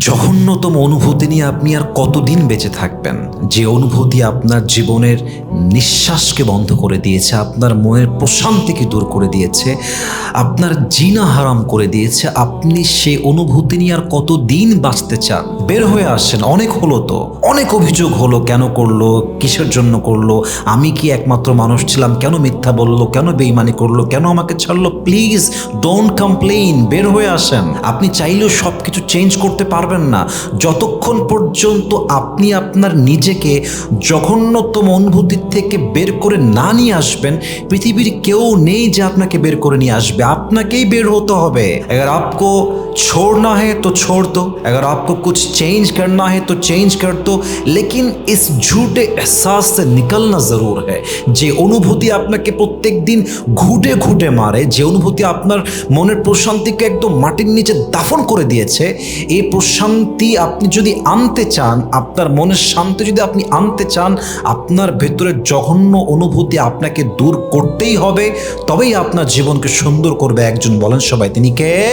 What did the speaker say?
জঘন্যতম অনুভূতি নিয়ে আপনি আর কতদিন বেঁচে থাকবেন? যে অনুভূতি আপনার জীবনের নিঃশ্বাসকে বন্ধ করে দিয়েছে, আপনার মনের প্রশান্তিকে দূর করে দিয়েছে, আপনার জিনা হারাম করে দিয়েছে, আপনি সেই অনুভূতি নিয়ে আর কতদিন বাঁচতে চান? বের হয়ে আসেন, অনেক হলো তো। অনেক অভিযোগ হলো, কেন করল, কিসের জন্য করল, আমি কি একমাত্র মানুষ ছিলাম, কেন মিথ্যা বলল, কেন বেইমানি করল, কেন আমাকে ছাড়লো, প্লিজ ডোন্ট কমপ্লেইন, বের হয়ে আসেন। আপনি চাইলেও সব কিছু চেঞ্জ করতে পারবেন না যতক্ষণ পর্যন্ত আপনি আপনার নিজেকে জঘন্যতম অনুভূতির থেকে বের করে না নিয়ে আসবেন পৃথিবীর কেউ নেই যে আপনাকে বের করে নিয়ে আসবে আপনাকেই বের হতে হবে अगर आपको छोड़ना है तो छोड़ दो अगर आपको कुछ चेंज करना है तो चेंज कर दो लेकिन इस झूठे एहसास से निकलना ज़रूर है যে অনুভূতি আপনাকে প্রত্যেক দিন ঘুটে ঘুটে মারে যে অনুভূতি আপনার মনের প্রশান্তিকে একদম মাটির নিচে দাফন করে দিয়েছে এই প্রশান্তি আপনি যদি আনতে চান, আপনার মনের শান্তি যদি আপনি আনতে চান, আপনার ভেতরের জঘন্য অনুভূতি আপনাকে দূর করতেই হবে। তবেই আপনার জীবনকে সুন্দর করবে একজন। বলেন সবাই, তিনি কে?